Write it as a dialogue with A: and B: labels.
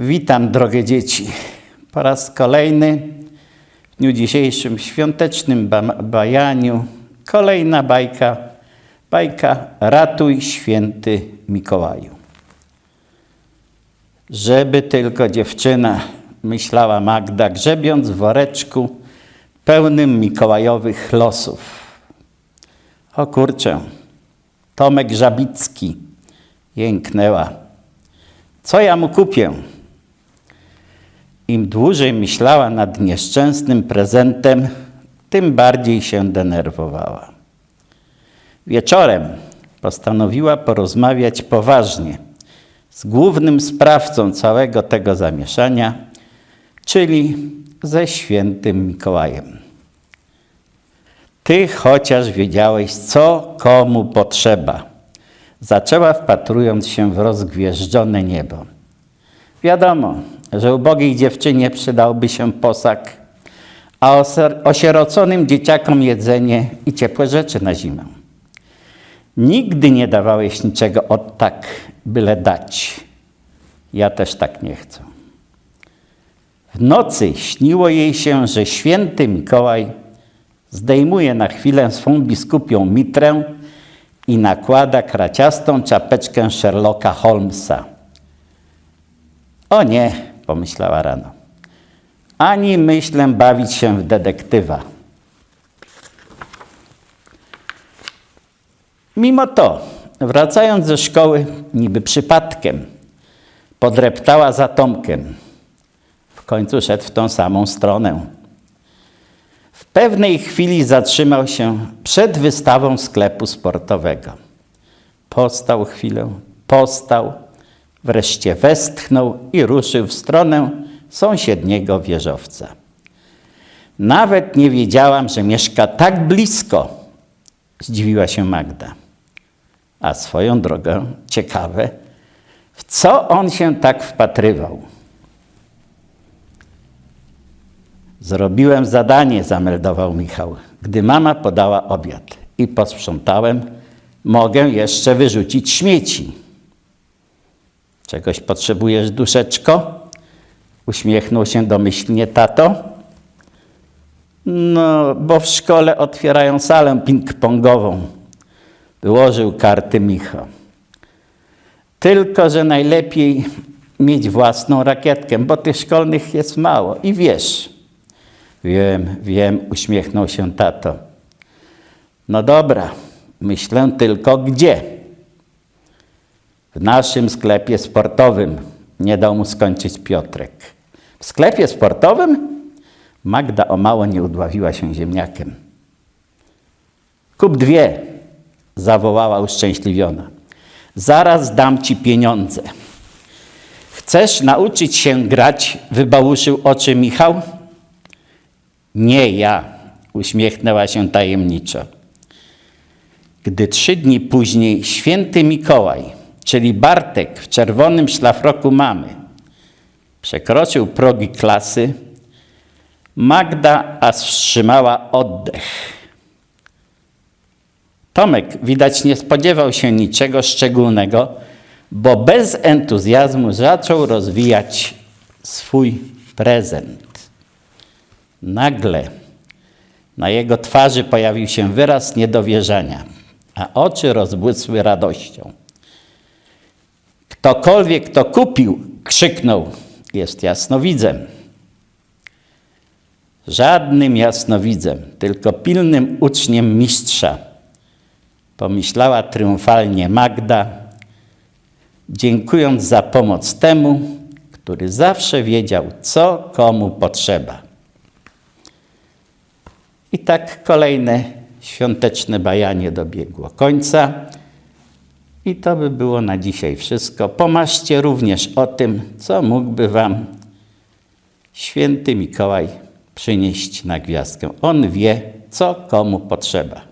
A: Witam, drogie dzieci. Po raz kolejny w dniu dzisiejszym świątecznym ba- bajaniu kolejna bajka, bajka Ratuj święty Mikołaju. Żeby tylko dziewczyna, myślała Magda, grzebiąc w woreczku pełnym mikołajowych losów. O kurczę, Tomek Żabicki, jęknęła. Co ja mu kupię? Im dłużej myślała nad nieszczęsnym prezentem, tym bardziej się denerwowała. Wieczorem postanowiła porozmawiać poważnie z głównym sprawcą całego tego zamieszania, czyli ze świętym Mikołajem. Ty chociaż wiedziałeś, co komu potrzeba. Zaczęła wpatrując się w rozgwieżdżone niebo. Wiadomo, że ubogiej dziewczynie przydałby się posag, a osieroconym dzieciakom jedzenie i ciepłe rzeczy na zimę. Nigdy nie dawałeś niczego od tak, byle dać. Ja też tak nie chcę. W nocy śniło jej się, że święty Mikołaj zdejmuje na chwilę swą biskupią mitrę i nakłada kraciastą czapeczkę Sherlocka Holmesa. O nie, pomyślała rano. Ani myślę bawić się w detektywa. Mimo to, wracając ze szkoły, niby przypadkiem, podreptała za Tomkiem. W końcu szedł w tą samą stronę. W pewnej chwili zatrzymał się przed wystawą sklepu sportowego. Postał chwilę, postał, wreszcie westchnął i ruszył w stronę sąsiedniego wieżowca. Nawet nie wiedziałam, że mieszka tak blisko, zdziwiła się Magda. A swoją drogą, ciekawe, w co on się tak wpatrywał? Zrobiłem zadanie, zameldował Michał, gdy mama podała obiad i posprzątałem. Mogę jeszcze wyrzucić śmieci. Czegoś potrzebujesz, duszeczko? Uśmiechnął się domyślnie tato. No, bo w szkole otwierają salę ping-pongową. Wyłożył karty Michał. Tylko, że najlepiej mieć własną rakietkę, bo tych szkolnych jest mało. I wiesz, Wiem, wiem, uśmiechnął się tato. No dobra, myślę tylko gdzie. W naszym sklepie sportowym, nie dał mu skończyć Piotrek. W sklepie sportowym? Magda o mało nie udławiła się ziemniakiem. Kup dwie, zawołała uszczęśliwiona. Zaraz dam ci pieniądze. Chcesz nauczyć się grać? Wybałuszył oczy Michał. Nie ja, uśmiechnęła się tajemniczo. Gdy trzy dni później święty Mikołaj, czyli Bartek w czerwonym szlafroku mamy, przekroczył progi klasy, Magda aż wstrzymała oddech. Tomek widać nie spodziewał się niczego szczególnego, bo bez entuzjazmu zaczął rozwijać swój prezent. Nagle na jego twarzy pojawił się wyraz niedowierzania, a oczy rozbłysły radością. Ktokolwiek to kupił, krzyknął, jest jasnowidzem. Żadnym jasnowidzem, tylko pilnym uczniem mistrza, pomyślała triumfalnie Magda, dziękując za pomoc temu, który zawsze wiedział, co komu potrzeba. I tak kolejne świąteczne bajanie dobiegło końca. I to by było na dzisiaj wszystko. Pomarzcie również o tym, co mógłby Wam święty Mikołaj przynieść na gwiazdkę. On wie, co komu potrzeba.